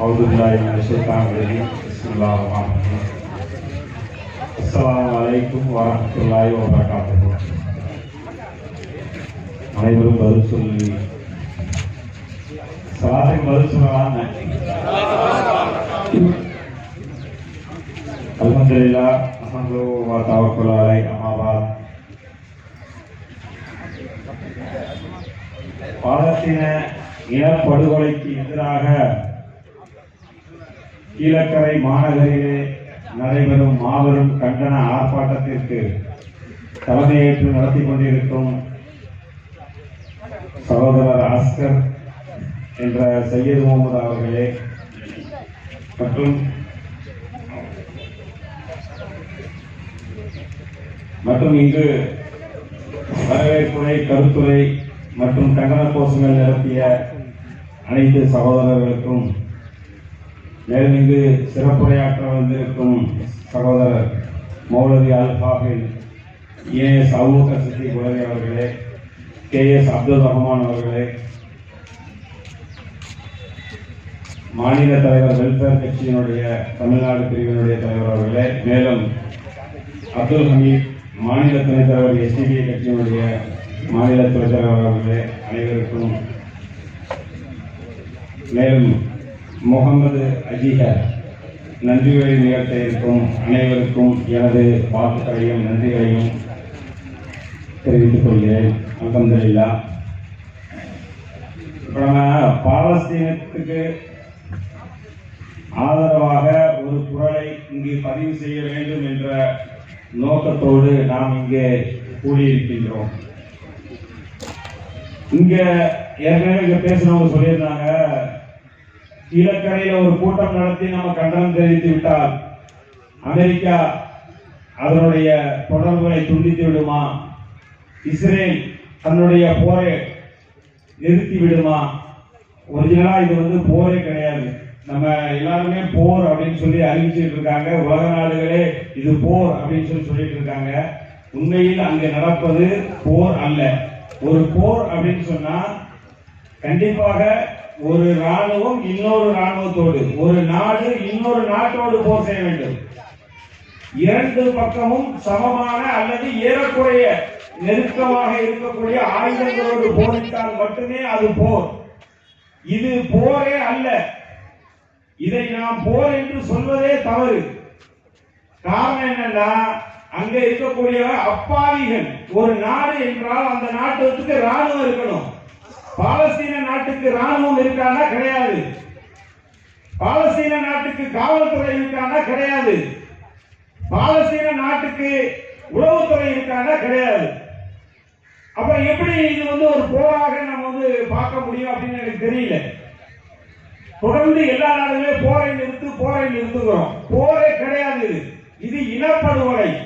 أعوذ بالله من الشيطان الرجيم بسم الله الرحمن الرحيم السلام عليكم ورحمة الله وبركاته அனைவரும் பதில் சொல்லி சலாத்துக்கு பதில் சொல்லலாம் அல்ஹம்துலில்லா அல்ஹம்து வ தவக்கல் அலை அமாபாத் பாலஸ்தீன இனப்படுகொலைக்கு எதிராக கீழக்கரை மாநகரிலே நடைபெறும் மாபெரும் கண்டன ஆர்ப்பாட்டத்திற்கு தலைமையேற்று நடத்தி கொண்டிருக்கும் சகோதரர் ஆஸ்கர் என்ற சையது முகமது அவர்களே மற்றும் மற்றும் இங்கு வரவேற்புரை கருத்துரை மற்றும் கண்டன கோஷங்கள் நடத்திய அனைத்து சகோதரர்களுக்கும் மேலும் இங்கு சிறப்புரையாற்ற வந்திருக்கும் சகோதரர் மௌலவி அல் ஏஎஸ் அவுக சித்தி குலவி அவர்களே கே. எஸ். அப்துல் ரஹ்மான் அவர்களே மாநில தலைவர் வெல்ஃபேர் கட்சியினுடைய தமிழ்நாடு பிரிவினுடைய தலைவர் அவர்களே மேலும் அப்துல் ஹமீத் மாநில துணைத் தலைவர் எஸ்டிபி கட்சியினுடைய மாநில துணைத் தலைவர் அவர்களே அனைவருக்கும் மேலும் முகமது அஜிஹர் நன்றிகளை நிகழ்த்த இருக்கும் அனைவருக்கும் எனது வாழ்த்துக்களையும் நன்றிகளையும் தெரிவித்துக் கொள்கிறேன். அல்ஹம்துலில்லாஹ் இப்போ நம்ம பாலஸ்தீனத்துக்கு ஆதரவாக ஒரு குரலை இங்கு பதிவு செய்ய வேண்டும் என்ற நோக்கத்தோடு நாம் இங்கே கூடியிருக்கின்றோம். இங்க ஏற்கனவே இங்க பேசினவங்க சொல்லியிருந்தாங்க கீழக்கரையில ஒரு கூட்டம் நடத்தி நம்ம கண்டனம் தெரிவித்து விட்டால் அமெரிக்கா அதனுடைய தொடர்புகளை துண்டித்து விடுமா? இஸ்ரேல் தன்னுடைய போரை நிறுத்தி விடுமா? ஒரிஜினலா இது வந்து போரே கிடையாது. நம்ம எல்லாருமே போர் அப்படின்னு சொல்லி அறிவிச்சிட்டு இருக்காங்க. உலக நாடுகளே இது போர் அப்படின்னு சொல்லி சொல்லிட்டு இருக்காங்க. உண்மையில் அங்கே நடப்பது போர் அல்ல. ஒரு போர் அப்படின்னு சொன்னா கண்டிப்பாக ஒரு ராணுவம் இன்னொரு ராணுவத்தோடு ஒரு நாடு இன்னொரு நாட்டோடு போர் செய்ய வேண்டும். இரண்டு பக்கமும் சமமான அல்லது ஏறக்குறைய நெருக்கமாக இருக்கக்கூடிய ஆயுதங்களோடு போரிட்டால் மட்டுமே அது போர். இது போரே அல்ல. இதை நாம் போர் என்று சொல்வதே தவறு. காரணம் என்னன்னா அங்க இருக்கக்கூடிய அப்பாவிகள். ஒரு நாடு என்றால் அந்த நாட்டுக்கு ராணுவம் இருக்கணும். பாலஸ்தீன நாட்டுக்கு ராணுவம் இருக்கானா கிடையாது. பாலஸ்தீன நாட்டுக்கு காவல்துறை இருக்கானா கிடையாது. பாலஸ்தீன நாட்டுக்கு உளவுத்துறை இருக்கானா கிடையாது. அப்ப எப்படி இது வந்து ஒரு போராக நம்ம வந்து பார்க்க முடியும் அப்படின்னு எனக்கு தெரியல. தொடர்ந்து எல்லா நாடுகளுமே போரை நிறுத்து போரை நிறுத்துகிறோம். போரே கிடையாது இது. இனப்படுகொலை.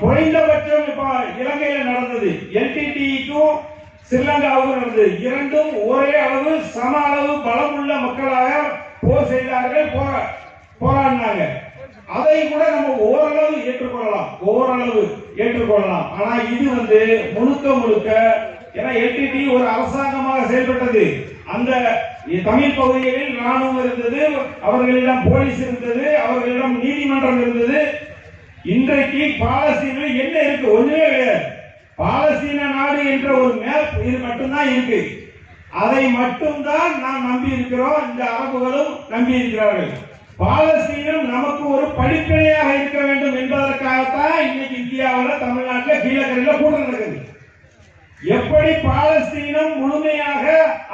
குறைந்தபட்சம் இப்ப இலங்கையில நடந்தது. எல்டிடிக்கும் ஸ்ரீலங்காவுக்கும் நடந்தது. இரண்டும் ஒரே அளவு சம அளவு பலமுள்ள மக்களாக போர் செய்தார்கள் போராடினாங்க. அதை கூட நம்ம ஓரளவு ஏற்றுக்கொள்ளலாம். ஓரளவு ஏற்றுக்கொள்ளலாம். ஆனா இது வந்து முழுக்க முழுக்க ஏன்னா எல்டிடி ஒரு அரசாங்கமாக செயல்பட்டது. அந்த தமிழ் பகுதிகளில் ராணுவம் இருந்தது அவர்களிடம் போலீஸ் இருந்தது அவர்களிடம் நீதிமன்றம் இருந்தது. இன்றைக்கு பாலஸ்தீனில் என்ன இருக்கு? ஒண்ணுமே கிடையாது. பாலஸ்தீன நாடு என்ற ஒரு மேப் இது மட்டும்தான் இருக்கு. அதை மட்டும்தான் நாம் நம்பி இருக்கிறோம் இந்த அரபுகளும் நம்பி இருக்கிறார்கள் பாலஸ்தீனம் நமக்கு ஒரு படிப்படையாக இருக்க வேண்டும் என்பதற்காகத்தான் இன்னைக்கு இந்தியாவில் தமிழ்நாட்டில் கீழக்கரையில் கூட்டம் எப்படி பாலஸ்தீனம் முழுமையாக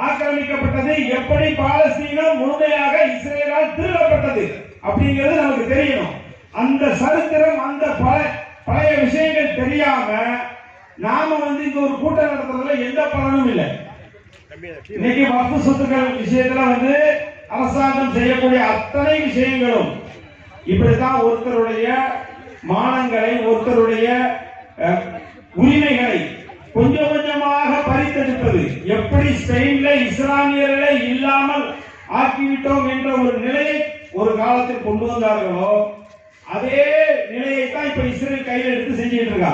ஆக்கிரமிக்கப்பட்டது? எப்படி பாலஸ்தீனம் முழுமையாக இஸ்ரேலால் திருடப்பட்டது? அப்படிங்கிறது நமக்கு தெரியணும். அந்த சரித்திரம் அந்த பழைய பழைய விஷயங்கள் தெரியாம நாம வந்து இங்க ஒரு கூட்டம் நடத்துறதுல எந்த பலனும் இல்லை. இன்னைக்கு வக்ஃபு சொத்துக்கள் விஷயத்துல வந்து அரசாங்கம் செய்யக்கூடிய அத்தனை விஷயங்களும் இப்படித்தான் ஒருத்தருடைய மானங்களை ஒருத்தருடைய எப்படி ஸ்பெயின்ல இஸ்லாமியர்களை இல்லாமல் ஆக்கிவிட்டோம் என்ற ஒரு நிலையை ஒரு காலத்தில் கொண்டு வந்தார்களோ அதே நிலையை தான் இப்ப இஸ்ரேல் கையில் எடுத்து செஞ்சுட்டு இருக்கா.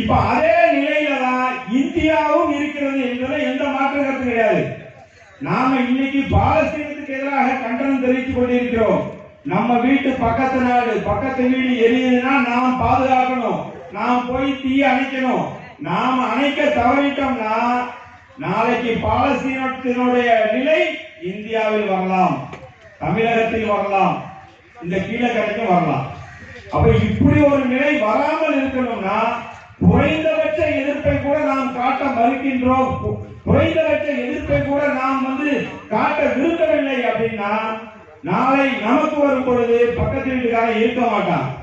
இப்ப அதே நிலையில தான் இந்தியாவும் இருக்கிறது என்பதில் எந்த மாற்று கருத்து கிடையாது. நாம இன்னைக்கு பாலஸ்தீனத்துக்கு எதிராக கண்டனம் தெரிவித்துக் கொண்டிருக்கிறோம். நம்ம வீட்டு பக்கத்து நாடு பக்கத்து வீடு எரியுதுன்னா நாம் பாதுகாக்கணும். நாம் போய் தீ அணைக்கணும். நாம் அணைக்க தவறிட்டோம்னா நாளைக்கு பாலஸ்தீனத்தினுடைய நிலை இந்தியாவில் வரலாம். தமிழகத்தில் வரலாம். இந்த கீழக்கரைக்கும் வரலாம். அப்ப இப்படி ஒரு நிலை வராமல் இருக்கணும்னா குறைந்தபட்ச எதிர்ப்பை கூட நாம் காட்ட மறுக்கின்றோம். குறைந்தபட்ச எதிர்ப்பை கூட நாம் வந்து காட்ட விரும்பவில்லை அப்படின்னா நாளை நமக்கு வரும் பொழுது பக்கத்து வீட்டுக்காரன் இருக்க மாட்டான்.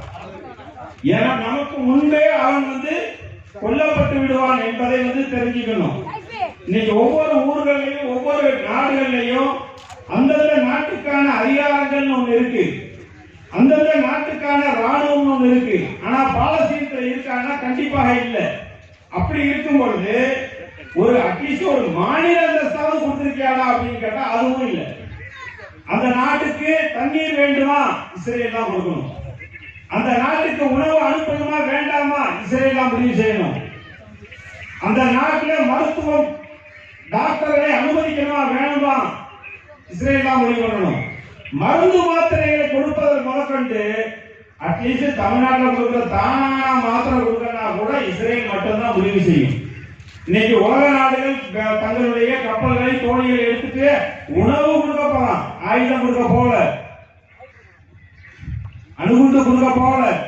ஏன்னா நமக்கு முன்பே அவன் வந்து கொல்லப்பட்டு விடுவான் என்பதை வந்து தெரிஞ்சுக்கணும். இன்னைக்கு ஒவ்வொரு ஊர்களையும் ஒவ்வொரு நாடுகள்லையும் அந்தந்த நாட்டுக்கான அதிகாரங்கள் ஒன்று இருக்கு. அந்தந்த நாட்டுக்கான ராணுவம் ஒன்று இருக்கு. ஆனா பாலஸ்தீனத்துல இருக்காங்கன்னா கண்டிப்பாக இல்லை. அப்படி இருக்கும் பொழுது ஒரு அட்லீஸ்ட் ஒரு மாநில அந்தஸ்தாவது கொடுத்திருக்கியாடா அப்படின்னு கேட்டா அதுவும் இல்லை. அந்த நாட்டுக்கு தண்ணீர் வேண்டுமா? இஸ்ரேல் தான் கொடுக்கணும். அந்த நாட்டுக்கு உணவு அனுப்பணுமா? வேண்டாமா? இஸ்ரேல் தான் முடிவு செய்யணும். அந்த நாட்டில் மருத்துவம் டாக்டர்களை அனுமதிக்கணுமா வேணுமா? இஸ்ரேல் தான் முடிவு பண்ணணும். மருந்து மாத்திரைகளை கொடுப்பதற்கு முதற்கொண்டு அட்லீஸ்ட் தமிழ்நாட்டில் கொடுக்குற தானா மாத்திரை கொடுக்கறனா கூட இஸ்ரேல் மட்டும்தான் முடிவு செய்யும். இன்னைக்கு உலக நாடுகள் க- தங்களுடைய கப்பல்களை தோழிகளை எடுத்துட்டு உணவு கொடுக்க போறான். ஆயுதம் கொடுக்க போல அணுகுண்டு கொடுக்க போல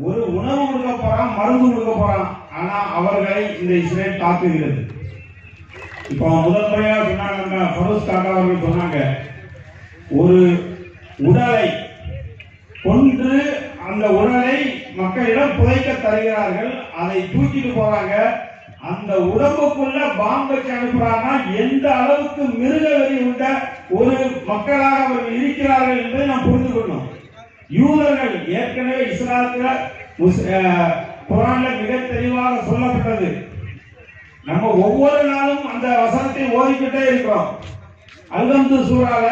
ஒரு உணவு கொடுக்க போறான் மருந்து கொடுக்க போறான். ஆனா அவர்களை இந்த இஸ்ரேல் தாக்குகிறது. இப்போ முதல் முறையாக சொன்னாங்க நம்ம ஃபரோஸ் காக்கா அவர்கள் சொன்னாங்க ஒரு உடலை கொன்று அந்த உடலை மக்களிடம் புதைக்க தருகிறார்கள் அதை தூக்கிட்டு போறாங்க. அந்த உடம்புக்குள்ள பாம்பு வச்சு அனுப்புறாங்கன்னா எந்த அளவுக்கு மிருக வெறி உள்ள ஒரு மக்களாக அவர்கள் இருக்கிறார்கள் என்பதை நாம் புரிந்து கொள்ளணும். யூதர்கள் ஏற்கனவே இஸ்லாத்துல முஸ்- மிக தெளிவாக சொல்லப்பட்டது. நம்ம ஒவ்வொரு நாளும் அந்த வசனத்தை ஓதிக்கிட்டே இருக்கிறோம். அல்கந்து சூறால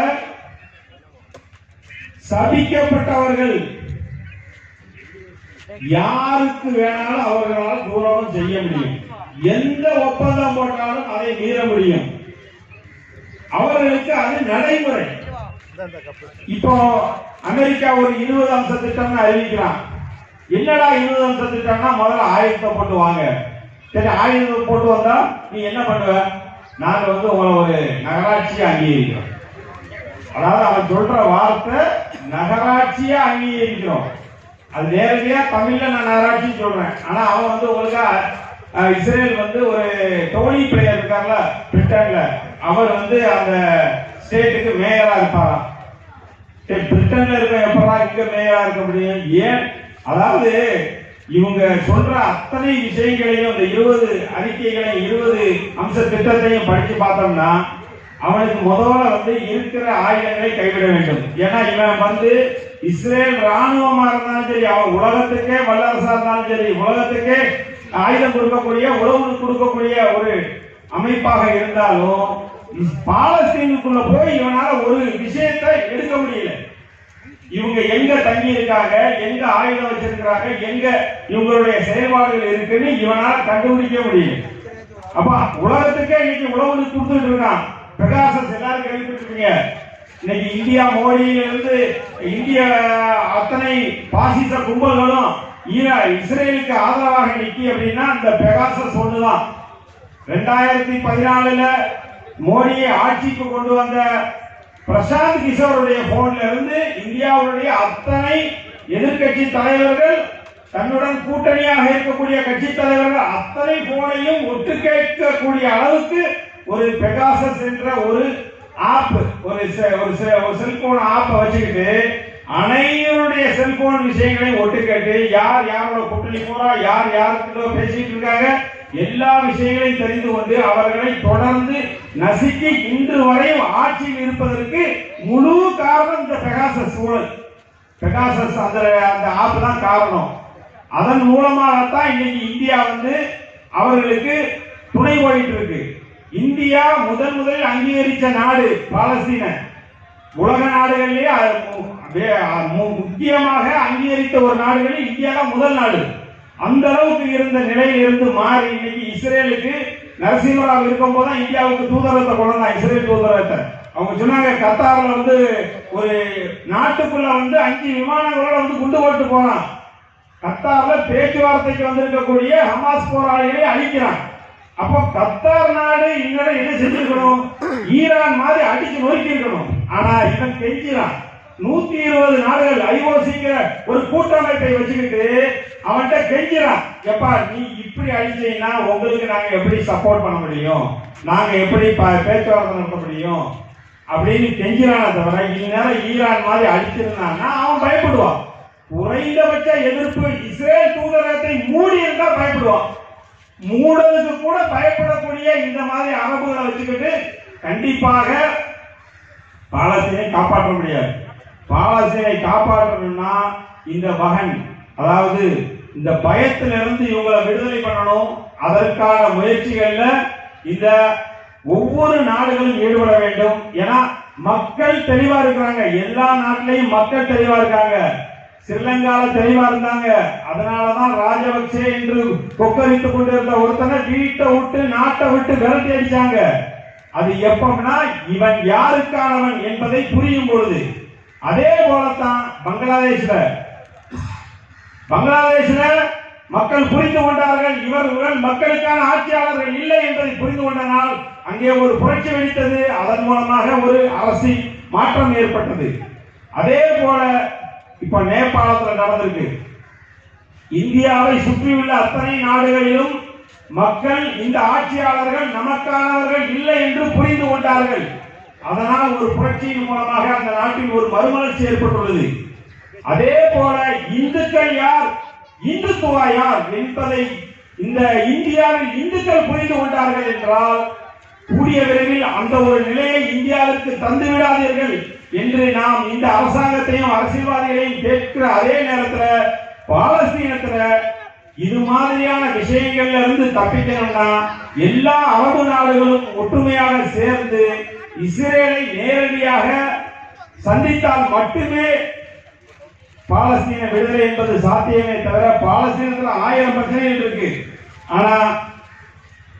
சபிக்கப்பட்டவர்கள் யாருக்கு வேணாலும் அவர்களால் தூரம் செய்ய முடியும். எந்த ஒப்பந்தம் போட்டாலும் அதை மீற முடியும். அவர்களுக்கு அது நடைமுறை. இப்போ அமெரிக்கா ஒரு இருபது அம்ச திட்டம்னு அறிவிக்கிறான். என்னடா இருபது அம்ச திட்டம்னா முதல்ல ஆயுதத்தை போட்டு வாங்க. சரி ஆயுதம் போட்டு வந்தா நீ என்ன பண்ணுவ? நாங்க வந்து உங்களை ஒரு நகராட்சியை அங்கீகரிக்கிறோம். அதாவது அவன் சொல்ற வார்த்தை நகராட்சியை அங்கீகரிக்கிறோம். அது நேரடியா தமிழ்ல நான் நகராட்சி சொல்றேன். ஆனா அவன் வந்து உங்களுக்கா இஸ்ரேல் வந்து ஒரு டோனி பிளேயர் இருக்கார்ல பிரிட்டன்ல. அவர் வந்து அந்த ஸ்டேட்டுக்கு மேயரா இருப்பாராம். சரி, பிரிட்டன்ல இருக்க எப்படா இங்க மேயரா இருக்க முடியும்? ஏன்? அதாவது இவங்க சொல்ற அத்தனை விஷயங்களையும் அந்த இருபது அறிக்கைகளையும் இருபது அம்ச திட்டத்தையும் படிச்சு பார்த்தோம்னா அவனுக்கு முதல்ல வந்து இருக்கிற ஆயுதங்களை கைவிட வேண்டும். ஏன்னா இவன் வந்து இஸ்ரேல் ராணுவமா இருந்தாலும் சரி அவன் உலகத்துக்கே வல்லரசா இருந்தாலும் சரி உலகத்துக்கே ஆயுதம் கொடுக்கக்கூடிய உணவு கொடுக்கக்கூடிய ஒரு அமைப்பாக இருந்தாலும் பாலஸ்தீனுக்குள்ள போய் இவனால ஒரு விஷயத்தை எடுக்க முடியல. இவங்க எங்க தங்கி இருக்காங்க எங்க ஆயுதம் வச்சிருக்கிறாங்க எங்க இவங்களுடைய செயல்பாடுகள் இருக்குன்னு இவனால கண்டுபிடிக்க முடியும் அப்ப உலகத்துக்கே இன்னைக்கு உழவு கொடுத்துட்டு இருக்கான். பிரகாசம் எல்லாரும் கேள்விப்பட்டிருக்கீங்க. இன்னைக்கு இந்தியா மோடியிலிருந்து இந்திய அத்தனை பாசிச கும்பல்களும் ஈரா இஸ்ரேலுக்கு ஆதரவாக நிக்கி அப்படின்னா அந்த பெகாசஸ் ஒண்ணுதான் ரெண்டாயிரத்தி பதினாலுல மோடியை ஆட்சிக்கு கொண்டு வந்த பிரசாந்த் கிஷோருடைய போன்ல இருந்து இந்தியாவுடைய அத்தனை எதிர்க்கட்சி தலைவர்கள் தன்னுடன் கூட்டணியாக இருக்கக்கூடிய கட்சி தலைவர்கள் அத்தனை போனையும் ஒட்டு கேட்கக்கூடிய அளவுக்கு ஒரு பெகாசஸ் என்ற ஒரு ஆப் ஒரு ஒரு ஒரு செல்போன் ஆப்பை வச்சுக்கிட்டு அனைவருடைய செல்போன் விஷயங்களையும் ஒட்டு கேட்டு யார் யாரோட கூட்டணி போறா யார் யாருக்கிட்ட பேசிட்டு இருக்காங்க எல்லா விஷயங்களையும் தெரிந்து கொண்டு அவர்களை தொடர்ந்து நசுக்கி இன்று வரையும் ஆட்சியில் இருப்பதற்கு முழு காரணம் இந்த பெகாசஸ் சூழல். பெகாசஸ் அந்த அந்த ஆப் தான் காரணம். அதன் மூலமாகத்தான் இன்னைக்கு இந்தியா வந்து அவர்களுக்கு துணை போயிட்டு இருக்கு இந்தியா முதன் முதலில் அங்கீகரித்த நாடு பாலஸ்தீன. உலக நாடுகளிலே மு- முக்கியமாக அங்கீகரித்த ஒரு நாடுகளில் இந்தியா தான் முதல் நாடு. அந்த அளவுக்கு இருந்த நிலையில இருந்து மாறி இன்னைக்கு இஸ்ரேலுக்கு நரசிம்மராவ் இருக்கும் போது இந்தியாவுக்கு தூதரத்தை கொண்டு இஸ்ரேல் தூதரத்தை. அவங்க சொன்னாங்க கத்தார்ல வந்து ஒரு நாட்டுக்குள்ள வந்து அஞ்சு விமானங்களோட வந்து குண்டு போட்டு போறான் கத்தார்ல பேச்சுவார்த்தைக்கு வந்திருக்கக்கூடிய ஹமாஸ் போராளிகளை அழிக்கிறான். அப்போ கத்தார் நாடு இங்கே என்ன செஞ்சிருக்கணும்? ஈரான் மாதிரி அடிச்சு நோக்கி இருக்கணும் ஆனா இவன் கெஞ்சிறான். நூத்தி இருபது நாடுகள் ஐஓசிங்கிற ஒரு கூட்டமைப்பை வச்சுக்கிட்டு அவன்கிட்ட கெஞ்சிறான். எப்பா நீ இப்படி அழிச்சீங்கன்னா உங்களுக்கு நாங்க எப்படி சப்போர்ட் பண்ண முடியும்? நாங்க எப்படி ப- பேச்சுவார்த்தை நடத்த முடியும்? அப்படின்னு கெஞ்சிறானே தவிர இந்நேரம் ஈரான் மாதிரி அழிச்சிருந்தான்னா அவன் பயப்படுவான். குறைந்தபட்ச எதிர்ப்பு இஸ்ரேல் தூதரகத்தை மூடி இருந்தா பயப்படுவான். மூடலுக்கு கூட பயப்படக்கூடிய இந்த மாதிரி அரபுகளை வச்சுக்கிட்டு கண்டிப்பாக பாலஸ்தீனை காப்பாற்ற முடியாது. பாலஸ்தீனை காப்பாற்றணும்னா இந்த மகன் அதாவது இந்த பயத்திலிருந்து இவங்களை விடுதலை பண்ணணும் அதற்கான முயற்சிகள்ல இந்த ஒவ்வொரு நாடுகளும் ஈடுபட வேண்டும். ஏன்னா மக்கள் தெளிவா இருக்கிறாங்க. எல்லா நாட்டிலையும் மக்கள் தெளிவா இருக்காங்க. ஸ்ரீலங்கால தெளிவா இருந்தாங்க. அதனாலதான் ராஜபக்சே என்று கொக்கரித்துக் கொண்டிருந்த ஒருத்தனை வீட்டை விட்டு நாட்டை விட்டு விரட்டி அடிச்சாங்க. அது எப்பம்னா இவன் யாருக்கானவன் என்பதை புரியும் பொழுது. அதே போலத்தான் பங்களாதேஷ்ல. பங்களாதேஷ்ல மக்கள் புரிந்து கொண்டார்கள். இவர்கள் மக்களுக்கான ஆட்சியாளர்கள் இல்லை என்பதை புரிந்து கொண்டனால் அங்கே ஒரு புரட்சி வெடித்தது. அதன் மூலமாக ஒரு அரசின் மாற்றம் ஏற்பட்டது. அதே போல இப்ப நேபாளத்தில் நடந்திருக்கு. இந்தியாவை சுற்றியுள்ள அத்தனை நாடுகளிலும் மக்கள் இந்த ஆட்சியாளர்கள் நமக்கானவர்கள் இல்லை என்று புரிந்து கொண்டார்கள். அதனால் ஒரு புரட்சியின் மூலமாக அந்த நாட்டில் ஒரு மறுமலர்ச்சி ஏற்பட்டுள்ளது. அதே போல இந்துக்கள் யார்? இந்துத்துவா யார் என்பதை இந்த இந்தியாவில் இந்துக்கள் புரிந்து கொண்டார்கள் என்றால் கூடிய விரைவில் அந்த ஒரு நிலையை இந்தியாவிற்கு தந்து விடாதீர்கள் என்று நாம் இந்த அரசாங்கத்தையும் அரசியல்வாதிகளையும் கேட்கிற அதே நேரத்தில் பாலஸ்தீனத்தில் இது மாதிரியான விஷயங்கள்ல இருந்து தப்பிக்கணும்னா எல்லா அரபு நாடுகளும் ஒற்றுமையாக சேர்ந்து இஸ்ரேலை நேரடியாக சந்தித்தால் மட்டுமே பாலஸ்தீன விடுதலை என்பது சாத்தியமே தவிர பாலஸ்தீனத்தில் ஆயிரம் பிரச்சனைகள் இருக்கு. ஆனா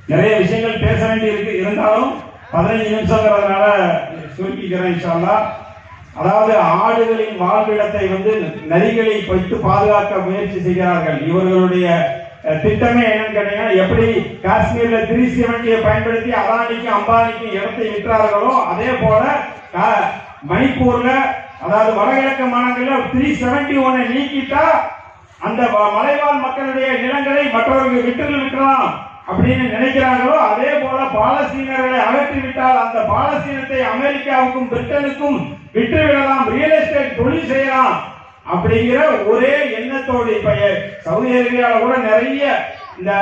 நிறைய விஷயங்கள் பேச வேண்டி இருக்கு இருந்தாலும் பதினைஞ்சு நிமிஷங்கிறதுனால சுருக்கிக்கிறேன் இன்ஷா அதாவது ஆடுகளின் வாழ்விடத்தை வந்து நரிகளை வைத்து பாதுகாக்க முயற்சி செய்கிறார்கள் இவர்களுடைய திட்டமே என்னன்னு கேட்டீங்கன்னா எப்படி காஷ்மீர்ல த்ரீ செவன்டியை பயன்படுத்தி அதானிக்கும் அம்பானிக்கும் இடத்தை விற்றார்களோ அதே போல கா- மணிப்பூர்ல அதாவது வடகிழக்கு மாநிலங்கள்ல த்ரீ செவன்டி ஒன்னை நீக்கிட்டா அந்த மலைவாழ் மக்களுடைய நிலங்களை மற்றவர்கள் விட்டு விட்டுறலாம் அப்படின்னு நினைக்கிறார்களோ அதே போல பாலஸ்தீனர்களை அகற்றிவிட்டால் அந்த பாலஸ்தீனத்தை அமெரிக்காவுக்கும் பிரிட்டனுக்கும் விட்டுவிடலாம் ரியல் எஸ்டேட் தொழில் செய்யலாம். அப்படிங்கிற ஒரே எண்ணத்தோடு இப்ப சவுதி அரேபியாவில் கூட நிறைய இந்த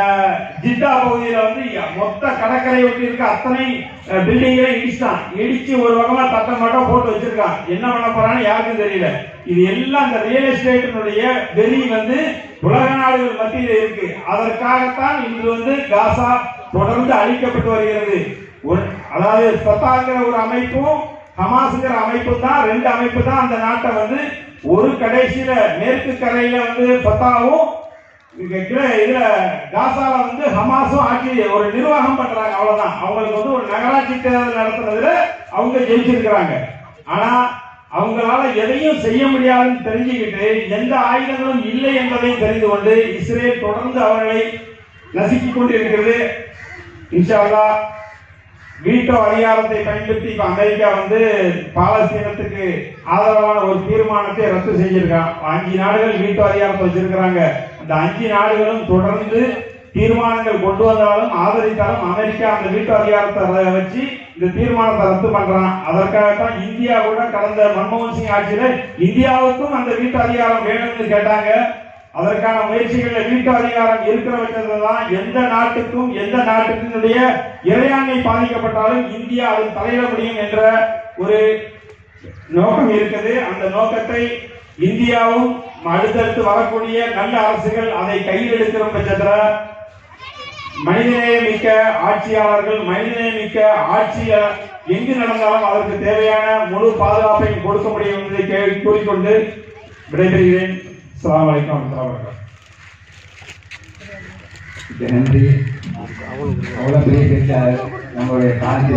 ஜித்தா பகுதியில வந்து மொத்த கடற்கரை ஒட்டி இருக்க அத்தனை பில்டிங்களை இடிச்சிட்டான். இடிச்சு ஒரு பக்கமா தட்டம் மட்டும் போட்டு வச்சிருக்கான். என்ன பண்ண போறான்னு யாருக்கும் தெரியல. இது எல்லாம் இந்த ரியல் எஸ்டேட்டினுடைய வெளி வந்து உலக நாடுகள் மத்தியில் இருக்கு. அதற்காகத்தான் இன்று வந்து காசா தொடர்ந்து அழிக்கப்பட்டு வருகிறது. ஒரு- அதாவது சத்தாங்கிற ஒரு அமைப்பும் ஹமாஸ்ங்கிற அமைப்பு தான் ரெண்டு அமைப்பு தான் அந்த நாட்டை வந்து ஒரு கடைசியில மேற்கு கரையில வந்து பத்தாவும் இதுல காசால வந்து ஹமாஸும் ஆட்சி ஒரு நிர்வாகம் பண்றாங்க அவ்வளவுதான். அவங்களுக்கு வந்து ஒரு நகராட்சி தேர்தல் நடத்துறதுல அவங்க ஜெயிச்சிருக்கிறாங்க. ஆனா அவங்களால எதையும் செய்ய முடியாதுன்னு தெரிஞ்சுக்கிட்டு எந்த ஆயுதங்களும் இல்லை என்பதையும் தெரிந்து கொண்டு இஸ்ரேல் தொடர்ந்து அவர்களை நசுக்கிக் கொண்டிருக்கிறது. இன்ஷா வீட்டோ அதிகாரத்தை பயன்படுத்தி இப்ப அமெரிக்கா வந்து பாலஸ்தீனத்துக்கு ஆதரவான ஒரு தீர்மானத்தை ரத்து செஞ்சிருக்கான் அஞ்சு நாடுகள் வீட்டோ அதிகாரத்தை வச்சிருக்கிறாங்க. அந்த அஞ்சு நாடுகளும் தொடர்ந்து தீர்மானங்கள் கொண்டு வந்தாலும் ஆதரித்தாலும் அமெரிக்கா அந்த வீட்டு அதிகாரத்தை வச்சு இந்த தீர்மானத்தை ரத்து பண்றான். அதற்காகத்தான் இந்தியா கூட கடந்த மன்மோகன் சிங் ஆட்சியில இந்தியாவுக்கும் அந்த வீட்டு அதிகாரம் வேணும்னு கேட்டாங்க. அதற்கான முயற்சிகளில் வீட்டு அதிகாரம் இருக்கிற பட்சத்தில் தான் எந்த நாட்டுக்கும் எந்த நாட்டினுடைய இறையாண்மை பாதிக்கப்பட்டாலும் இந்தியா அதில் தலையிட முடியும் என்ற ஒரு நோக்கம் இருக்குது. அந்த நோக்கத்தை இந்தியாவும் அடுத்தடுத்து வரக்கூடிய நல்ல அரசுகள் அதை கையில் எடுக்கிற பட்சத்தில் மனிதநேயமிக்க ஆட்சியாளர்கள் மனிதநேயமிக்க ஆட்சிய எங்கு நடந்தாலும் அதற்கு தேவையான முழு பாதுகாப்பையும் கொடுக்க முடியும் என்பதை கே- கூறிக்கொண்டு விடைபெறுகிறேன். அஸ்லாம் வலைக்கம் வரமத்துல்லா நன்றி அவ்வளோ நம்மளுடைய